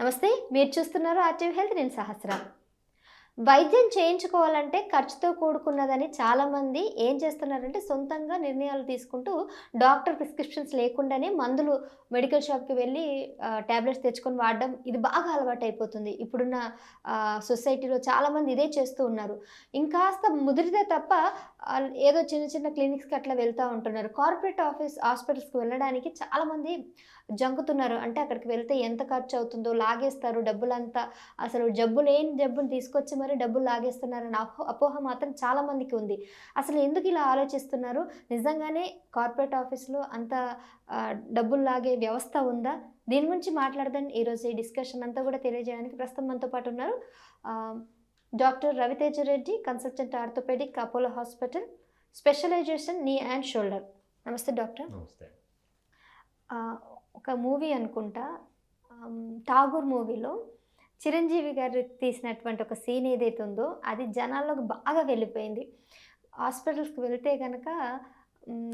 నమస్తే మీరు చూస్తున్నారు ఆర్టీవీ హెల్త్ నేను సహస్ర. వైద్యం చేయించుకోవాలంటే ఖర్చుతో కూడుకున్నదని చాలామంది ఏం చేస్తున్నారంటే సొంతంగా నిర్ణయాలు తీసుకుంటూ డాక్టర్ ప్రిస్క్రిప్షన్స్ లేకుండానే మందులు మెడికల్ షాప్కి వెళ్ళి ట్యాబ్లెట్స్ తెచ్చుకొని వాడడం ఇది బాగా అలవాటు అయిపోతుంది ఇప్పుడున్న సొసైటీలో చాలామంది ఇదే చేస్తూ ఉన్నారు. ఇంకాస్త ముదిరితే తప్ప ఏదో చిన్న చిన్న క్లినిక్స్కి అట్లా వెళ్తూ ఉంటున్నారు. కార్పొరేట్ ఆఫీస్ హాస్పిటల్స్కి వెళ్ళడానికి చాలామంది జంకుతున్నారు. అంటే అక్కడికి వెళ్తే ఎంత ఖర్చు అవుతుందో లాగేస్తారు డబ్బులంతా. అసలు జబ్బు లేని జబ్బుని తీసుకొచ్చి మరి డబ్బులు లాగేస్తున్నారని అపో అపోహ మాత్రం చాలా మందికి ఉంది. అసలు ఎందుకు ఇలా ఆలోచిస్తున్నారు? నిజంగానే కార్పొరేట్ ఆఫీస్లో అంత డబ్బులు లాగే వ్యవస్థ ఉందా? దీని గురించి మాట్లాడదాం. ఈరోజు ఈ డిస్కషన్ అంతా కూడా తెలియజేయడానికి ప్రస్తుతం మనతో పాటు ఉన్నారు. Doctor Raviteja Reddy consultant orthopaedic Apollo hospital specialisation knee and shoulder. నమస్తే డాక్టర్. నమస్తే. ఒక మూవీ అనుకుంటా ఠాగూర్ మూవీలో చిరంజీవి గారు తీసినటువంటి ఒక సీన్ ఏదైతే ఉందో అది జనాల్లోకి బాగా వెళ్ళిపోయింది. హాస్పిటల్స్కి వెళ్తే కనుక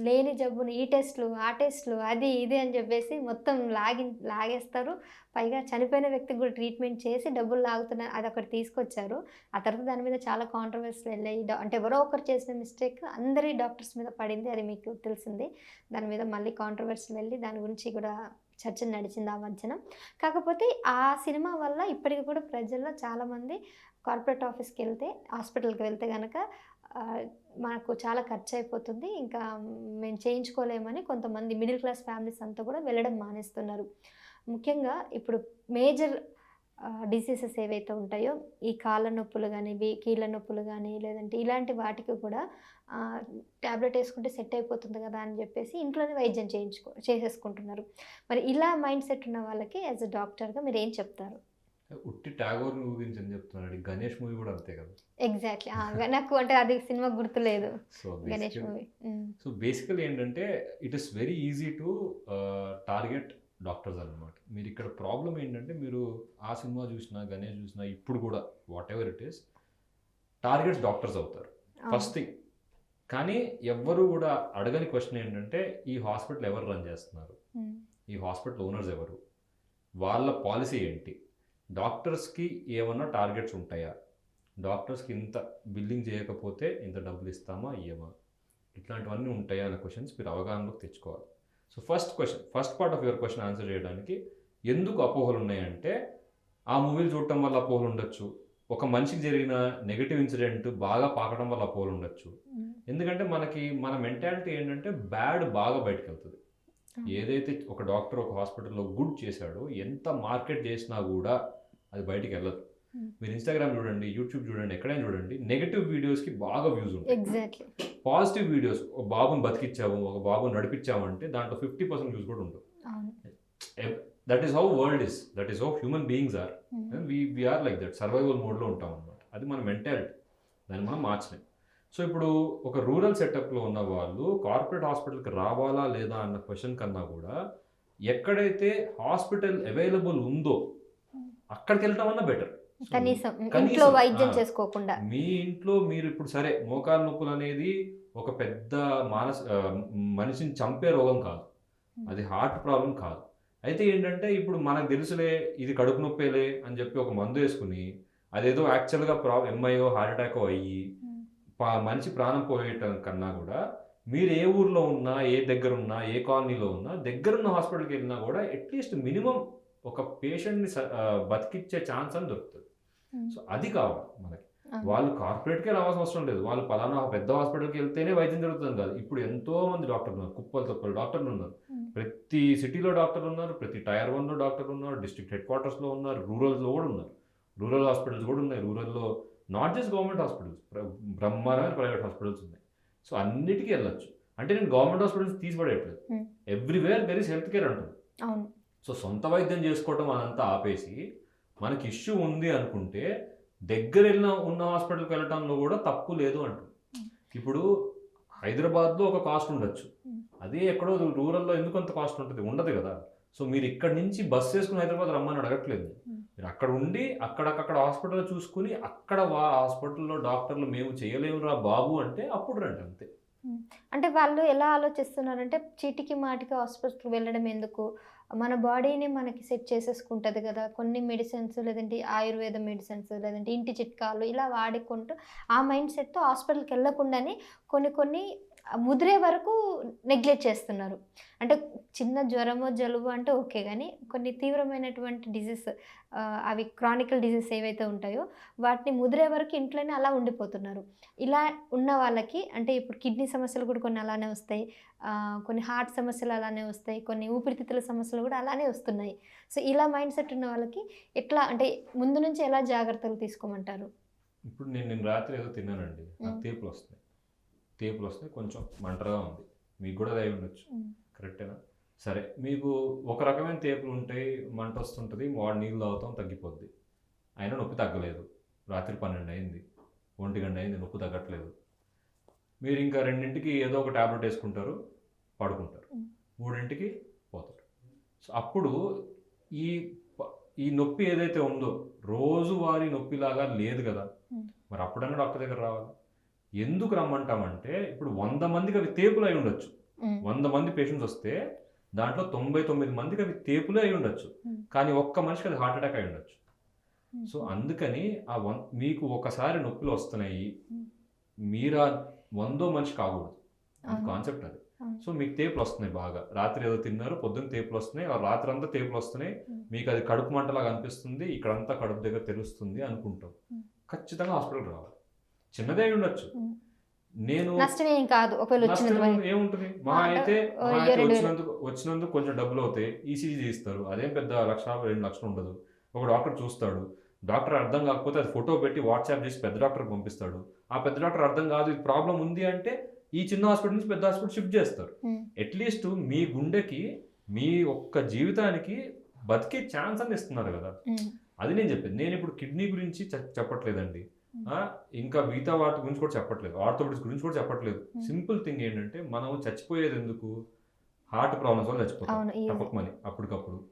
లేని జబ్బుని ఈ టెస్ట్లు ఆ టెస్ట్లు అది ఇది అని చెప్పేసి మొత్తం లాగి లాగేస్తారు. పైగా చనిపోయిన వ్యక్తికి కూడా ట్రీట్మెంట్ చేసి డబ్బులు లాగుతున్నారు అది ఒకటి తీసుకొచ్చారు. ఆ తర్వాత దాని మీద చాలా కాంట్రవర్సీలు వెళ్ళాయి. అంటే ఎవరో ఒకరు చేసిన మిస్టేక్ అందరి డాక్టర్స్ మీద పడింది అది మీకు తెలిసింది. దాని మీద మళ్ళీ కాంట్రవర్సీలు వెళ్ళి దాని గురించి కూడా చర్చ నడిచింది ఆ మధ్యన. కాకపోతే ఆ సినిమా వల్ల ఇప్పటికి కూడా ప్రజల్లో చాలామంది కార్పొరేట్ ఆఫీస్కి వెళ్తే హాస్పిటల్కి వెళ్తే కనుక మనకు చాలా ఖర్చు అయిపోతుంది ఇంకా మేము చేయించుకోలేమని కొంతమంది మిడిల్ క్లాస్ ఫ్యామిలీస్ అంతా కూడా వెళ్ళడం మానేస్తున్నారు. ముఖ్యంగా ఇప్పుడు మేజర్ డిసీజెస్ ఏవైతే ఉంటాయో ఈ కాళ్ళ నొప్పులు కానీ కీళ్ళ నొప్పులు కానీ లేదంటే ఇలాంటి వాటికి కూడా ట్యాబ్లెట్ వేసుకుంటే సెట్ అయిపోతుంది కదా అని చెప్పేసి ఇంట్లోనే వైద్యం చేయించుకో చేసేసుకుంటున్నారు. మరి ఇలా మైండ్ సెట్ ఉన్న వాళ్ళకి యాజ్ అ డాక్టర్గా మీరు ఏం చెప్తారు? ఉట్టి టాగోర్ గురించి అని చెప్తున్నాడు? గణేష్ మూవీ కూడా అంతే కదా? ఎగ్జాక్ట్లీ నాకు అంటే అది సినిమా గుర్తులేదు. So Ganesh movie. So basically ఏంటంటే it is very easy to target doctors అన్నమాట. మీరు ఇక్కడ ప్రాబ్లం ఏంటంటే మీరు ఆ సినిమా చూసినా గణేష్ చూసినా ఇప్పుడు కూడా whatever it is targets doctors అవుతారు ఫస్ట్ థింగ్ కానీ ఎవ్వరు కూడా అడగని క్వశ్చన్ ఏంటంటే ఈ హాస్పిటల్ ఎవరు రన్ చేస్తున్నారు? ఈ హాస్పిటల్ ఓనర్స్ ఎవరు? వాళ్ళ పాలసీ ఏంటి? డాక్టర్స్కి ఏమన్నా టార్గెట్స్ ఉంటాయా? డాక్టర్స్కి ఇంత బిల్లింగ్ చేయకపోతే ఇంత డబ్బులు ఇస్తామా? ఇయ్యమా ఇట్లాంటివన్నీ ఉంటాయా అనే క్వశ్చన్స్ మీరు అవగాహనలోకి తెచ్చుకోవాలి. So first question first part of your question answer చేయడానికి ఎందుకు అపోహలు ఉన్నాయంటే ఆ మూవీలు చూడటం వల్ల అపోహలు ఉండొచ్చు. ఒక మనిషికి జరిగిన నెగటివ్ ఇన్సిడెంట్ బాగా పాకడం వల్ల అపోహలు ఉండొచ్చు. ఎందుకంటే మనకి మన మెంటాలిటీ ఏంటంటే బ్యాడ్ బాగా బయటకు వెళ్తుంది ఏదైతే ఒక డాక్టర్ ఒక హాస్పిటల్లో గుడ్ చేశాడో ఎంత మార్కెట్ చేసినా కూడా అది బయటికి వెళ్ళదు. మీరు ఇన్స్టాగ్రామ్ చూడండి యూట్యూబ్ చూడండి ఎక్కడైనా చూడండి నెగటివ్ వీడియోస్కి బాగా వ్యూస్ ఉంటాయి. పాజిటివ్ వీడియోస్ ఒక బాబుని బతికిచ్చాము ఒక బాబుని నడిపించామంటే దాంట్లో ఫిఫ్టీ పర్సెంట్ వ్యూస్ కూడా ఉంటుంది that is how world is that is how human beings are. We we are like that survival మోడ్లో ఉంటాం అనమాట అది మన మెంటాలిటీ దాన్ని మనం మార్చలేం. సో ఇప్పుడు ఒక రూరల్ సెటప్లో ఉన్న వాళ్ళు కార్పొరేట్ హాస్పిటల్కి రావాలా లేదా అన్న క్వశ్చన్ కన్నా కూడా ఎక్కడైతే హాస్పిటల్ అవైలబుల్ ఉందో అక్కడికి వెళ్ళటం అన్నా బెటర్. కనీసం ఇంట్లో వైద్యం. చేసుకోకుండా. మీ ఇంట్లో మీరు ఇప్పుడు సరే మోకాలు నొప్పులు అనేది ఒక పెద్ద మానస మనిషిని చంపే రోగం కాదు. అది హార్ట్ ప్రాబ్లం కాదు. అయితే ఏంటంటే ఇప్పుడు మనకు తెలుసులే ఇది కడుపు నొప్పేలే అని చెప్పి ఒక మందు వేసుకుని అదేదో యాక్చువల్గా ప్రా ఎంఐఓ హార్ట్ అటాక్ అయ్యి మనిషి ప్రాణం పోయేయటం కన్నా కూడా మీరు ఏ ఊర్లో ఉన్నా ఏ దగ్గర ఉన్నా ఏ కాలనీలో ఉన్నా దగ్గరున్న హాస్పిటల్కి వెళ్ళినా కూడా అట్లీస్ట్ మినిమం ఒక పేషెంట్ని బతికిచ్చే ఛాన్స్ అని దొరుకుతుంది. సో అది కావాలి మనకి. వాళ్ళు కార్పొరేట్కే రావాల్సిన అవసరం లేదు. వాళ్ళు పలానా పెద్ద హాస్పిటల్కి వెళ్తేనే వైద్యం జరుగుతుంది కాదు. ఇప్పుడు ఎంతో మంది డాక్టర్లు ఉన్నారు. కుప్పలు తప్పలు డాక్టర్లు ఉన్నారు. ప్రతి సిటీలో డాక్టర్లు ఉన్నారు. ప్రతి టైర్ వన్లో డాక్టర్లు ఉన్నారు. డిస్ట్రిక్ట్ హెడ్ క్వార్టర్స్లో ఉన్నారు. రూరల్స్లో కూడా ఉన్నారు. రూరల్ హాస్పిటల్స్ కూడా ఉన్నాయి. రూరల్లో నాట్ జస్ట్ గవర్నమెంట్ హాస్పిటల్స్ బ్రహ్మాండమైన ప్రైవేట్ హాస్పిటల్స్ ఉన్నాయి. సో అన్నిటికీ వెళ్ళొచ్చు. అంటే నేను గవర్నమెంట్ హాస్పిటల్స్ తీసిపడేయట్లేదు. Hmm. Everywhere there is health care అంటుంది. సో సొంత వైద్యం చేసుకోవటం అదంతా ఆపేసి మనకి ఇష్యూ ఉంది అనుకుంటే దగ్గర వెళ్ళిన ఉన్న హాస్పిటల్కి వెళ్ళటంలో కూడా తప్పు లేదు అంటుంది. ఇప్పుడు హైదరాబాద్లో ఒక కాస్ట్ ఉండొచ్చు. Hmm. అదే ఎక్కడో రూరల్లో ఎందుకు అంత కాస్ట్ ఉంటుంది? ఉండదు కదా. సో మీరు ఇక్కడ నుంచి బస్ చేసుకుని హైదరాబాద్ రమ్మని అడగట్లేదు. Hmm. అక్కడ ఉండి అక్కడక్కడ హాస్పిటల్ చూసుకుని అక్కడ వా హాస్పిటల్లో డాక్టర్లు మేము చేయలేమురా బాబు అంటే అప్పుడు రండి అంతే. అంటే వాళ్ళు ఎలా ఆలోచిస్తున్నారంటే చీటికి మాటికి హాస్పిటల్కి వెళ్ళడం ఎందుకు? మన బాడీని మనకి సెట్ చేసేసుకుంటుంది కదా. కొన్ని మెడిసిన్స్ లేదంటే ఆయుర్వేద మెడిసిన్స్ లేదంటే ఇంటి చిట్కాలు ఇలా వాడుకుంటూ ఆ మైండ్ సెట్తో హాస్పిటల్కి వెళ్ళకుండానే కొన్ని కొన్ని ముదిరే వరకు నెగ్లెక్ట్ చేస్తున్నారు. అంటే చిన్న జ్వరము జలుబు అంటే ఓకే కానీ కొన్ని తీవ్రమైనటువంటి డిజీస్ అవి క్రానికల్ డిజీస్ ఏవైతే ఉంటాయో వాటిని ముదిరే వరకు ఇంట్లోనే అలా ఉండిపోతున్నారు. ఇలా ఉన్న వాళ్ళకి అంటే ఇప్పుడు కిడ్నీ సమస్యలు కూడా కొన్ని అలానే వస్తాయి. కొన్ని హార్ట్ సమస్యలు అలానే వస్తాయి. కొన్ని ఊపిరితిత్తుల సమస్యలు కూడా అలానే వస్తున్నాయి. సో ఇలా మైండ్ సెట్ ఉన్న వాళ్ళకి ఎట్లా అంటే ముందు నుంచి ఎలా జాగ్రత్తలు తీసుకోమంటారు? ఇప్పుడు నేను నేను రాత్రి ఏదో తిన్నానండి. నాకు. తేపులు వస్తున్నాయి. తేపులు వస్తున్నాయి కొంచెం మంటగా ఉంది. మీకు కూడా అది అయి ఉండొచ్చు. కరెక్టేనా? సరే మీకు ఒక రకమైన తేపులు ఉంటాయి మంట వస్తుంటుంది వాడు నీళ్ళు తాగుతాం తగ్గిపోద్ది. అయినా నొప్పి తగ్గలేదు. రాత్రి పన్నెండు అయింది. ఒంటి గంట అయింది నొప్పి తగ్గట్లేదు. మీరు ఇంకా రెండింటికి ఏదో ఒక టాబ్లెట్ వేసుకుంటారు పడుకుంటారు. మూడింటికి సో అప్పుడు ఈ ఈ నొప్పి ఏదైతే ఉందో రోజువారీ నొప్పిలాగా లేదు కదా మ్. మరి అప్పుడన్నా డాక్టర్ దగ్గర రావాలి ఎందుకు రమ్మంటామంటే ఇప్పుడు వంద మందికి అవి తేపులు అయి ఉండొచ్చు మ్. వంద మంది పేషెంట్స్ వస్తే దాంట్లో తొంభై తొమ్మిది మందికి అవి తేపులే అయి ఉండొచ్చు మ్. కానీ ఒక్క మనిషికి అది హార్ట్ అటాక్ అయి ఉండొచ్చు సో అందుకని ఆ వన్ మీకు ఒకసారి నొప్పులు వస్తున్నాయి. మీరు వందో మనిషి కాకూడదు. కాన్సెప్ట్ అది. సో మీకు తేపులు వస్తున్నాయి బాగా. రాత్రి ఏదో తిన్నారు పొద్దున్న తేపులు వస్తున్నాయి రాత్రి అంతా తేపులు వస్తున్నాయి. మీకు అది కడుపు మంటలాగా అనిపిస్తుంది ఇక్కడంతా కడుపు దగ్గర తెలుస్తుంది అనుకుంటాం. ఖచ్చితంగా హాస్పిటల్కి రావాలి. చిన్నదే ఉండొచ్చు. నేను నష్టం కాదు. ఏముంటుంది? మా అయితే. వచ్చినందుకు వచ్చినందుకు కొంచెం డబ్బులు అవుతాయి. ఈసీజీ చేస్తారు అదేం పెద్ద లక్ష రెండు లక్షలు ఉండదు. ఒక డాక్టర్ చూస్తాడు. డాక్టర్ అర్థం కాకపోతే అది ఫోటో పెట్టి వాట్సాప్ చేసి పెద్ద డాక్టర్కి పంపిస్తాడు. ఆ పెద్ద డాక్టర్ అర్థం కాదు ఇది ప్రాబ్లం ఉంది అంటే ఈ చిన్న హాస్పిటల్ నుంచి పెద్ద హాస్పిటల్ షిఫ్ట్ చేస్తారు. అట్లీస్ట్ మీ గుండెకి మీ ఒక్క జీవితానికి బతికే ఛాన్స్ అని ఇస్తున్నారు కదా. అది నేను చెప్పేది. నేను ఇప్పుడు కిడ్నీ గురించి చెప్పట్లేదండి. ఇంకా మిగతా వాటి గురించి కూడా చెప్పట్లేదు. ఆర్థోపెడిక్స్ గురించి కూడా చెప్పట్లేదు. సింపుల్ థింగ్ ఏంటంటే మనం చచ్చిపోయేది ఎందుకు? హార్ట్ ప్రాబ్లమ్స్ వల్ల చచ్చిపోతాం. తప్పకమని. అప్పటికప్పుడు.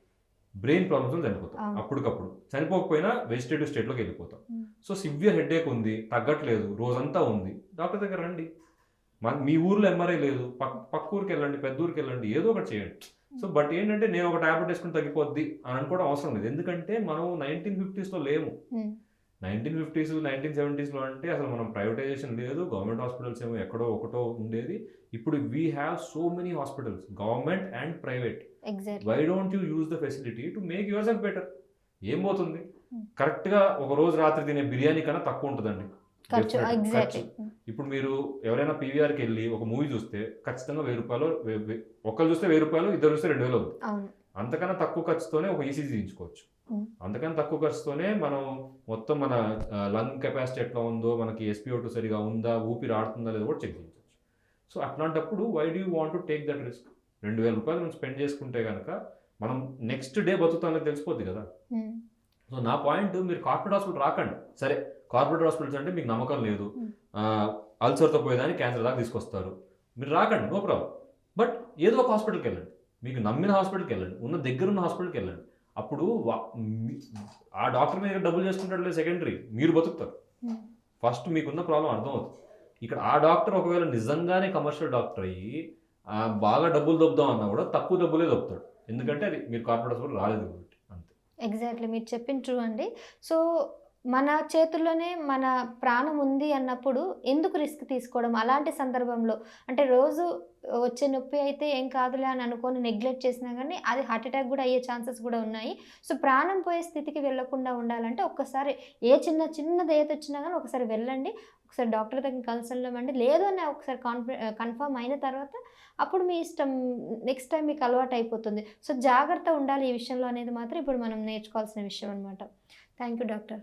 బ్రెయిన్ ప్రాబ్లమ్స్ వల్ల చనిపోతాం. అప్పటికప్పుడు. చనిపోకపోయినా వెజిటేటివ్ స్టేట్లోకి వెళ్ళిపోతాం. సో సివియర్ హెడేక్ ఉంది. తగ్గట్లేదు. రోజంతా ఉంది. డాక్టర్ దగ్గర రండి. మన మీ ఊర్లో ఎంఆర్ఐ లేదు. పక్క పక్క ఊరికి వెళ్ళండి పెద్ద ఊరికి వెళ్ళండి ఏదో ఒకటి చేయండి. సో బట్ ఏంటంటే నేను ఒక టాబ్లెట్ వేసుకుని తగ్గిపోద్ది అని అనుకోవడం అవసరం లేదు. ఎందుకంటే మనం నైన్టీన్ ఫిఫ్టీస్లో లేము. నైన్టీన్ ఫిఫ్టీస్ నైన్టీన్ సెవెంటీస్లో అంటే అసలు మనం ప్రైవేటైజేషన్ లేదు. గవర్నమెంట్ హాస్పిటల్స్ ఏమో ఎక్కడో ఒకటో ఉండేది. ఇప్పుడు we have so many hospitals government and private. Why don't you use the facility to make yourself better ఏం పోతుంది. కరెక్ట్గా ఒక రోజు రాత్రి తినే బిర్యానీ కన్నా తక్కువ ఉంటుందండి. ఖర్చు. ఎగ్జాక్ట్లీ. ఇప్పుడు మీరు ఎవరైనా పీవీఆర్కి వెళ్ళి ఒక మూవీ చూస్తే ఖచ్చితంగా వెయ్యి రూపాయలు ఒకళ్ళు చూస్తే వెయ్యి రూపాయలు ఇద్దరు చూస్తే రెండు వేలు అవుతుంది. అంతకన్నా తక్కువ ఖర్చుతోనే ఒక ఈసీజీ తీయించుకోవచ్చు. Mm. అంతకన్నా తక్కువ ఖర్చుతోనే మనం మొత్తం మన లంగ్ కెపాసిటీ ఎట్లా ఉందో మనకి ఎస్పీఓ టూ సరిగా ఉందా ఊపిరి ఆడుతుందా లేదో కూడా చెక్ చేయించవచ్చు సో అట్లాంటప్పుడు why do want to take that risk రెండు వేల రూపాయలు మనం స్పెండ్ చేసుకుంటే కనుక మనం నెక్స్ట్ డే బతుకుతామని తెలిసిపోద్ది కదా. సో నా పాయింట్ మీరు కార్పొరేట్ హాస్పిటల్ రాకండి. సరే. కార్పొరేట్ హాస్పిటల్స్ అంటే మీకు నమ్మకం లేదు. అల్సర్తో పోయేదాన్ని క్యాన్సర్ దాకా తీసుకొస్తారు. మీరు రాకండి నో ప్రాబ్లం. బట్ ఏదో ఒక హాస్పిటల్కి వెళ్ళండి. మీకు నమ్మిన హాస్పిటల్కి వెళ్ళండి. ఉన్న దగ్గర ఉన్న హాస్పిటల్కి వెళ్ళండి. అప్పుడు ఆ డాక్టర్ మీద డబ్బులు చేసుకుంటాడు లేదు సెకండరీ. మీరు బతుకుతారు. ఫస్ట్ మీకున్న ప్రాబ్లం అర్థమవుతుంది. ఇక్కడ ఆ డాక్టర్ ఒకవేళ నిజంగానే కమర్షియల్ డాక్టర్ అయ్యి బాగా డబ్బులు దొబ్బుదాం అన్నా కూడా తక్కువ డబ్బులే దొబ్బుతాడు. ఎందుకంటే అది మీరు కార్పొరేట్ హాస్పిటల్ రాలేదు కాబట్టి అంతే. ఎగ్జాక్ట్లీ మీరు చెప్పిన ట్రూ అండి. సో మన చేతుల్లోనే మన ప్రాణం ఉంది అన్నప్పుడు ఎందుకు రిస్క్ తీసుకోవడం? అలాంటి సందర్భంలో అంటే రోజు వచ్చే నొప్పి అయితే ఏం కాదులే అని అనుకొని నెగ్లెక్ట్ చేసినా కానీ అది హార్ట్ అటాక్ కూడా అయ్యే ఛాన్సెస్ కూడా ఉన్నాయి. సో ప్రాణం పోయే స్థితికి వెళ్ళకుండా ఉండాలంటే ఒక్కసారి ఏ చిన్న చిన్నది దయత వచ్చినా కానీ ఒకసారి వెళ్ళండి ఒకసారి డాక్టర్ దగ్గర కన్సల్ట్ లేదు అని ఒకసారి కాన్ఫి కన్ఫర్మ్ అయిన తర్వాత అప్పుడు మీ ఇష్టం నెక్స్ట్ టైం మీకు అలవాటు అయిపోతుంది. సో జాగ్రత్త ఉండాలి ఈ విషయంలో అనేది మాత్రం ఇప్పుడు మనం నేర్చుకోవాల్సిన విషయం అనమాట thank you doctor.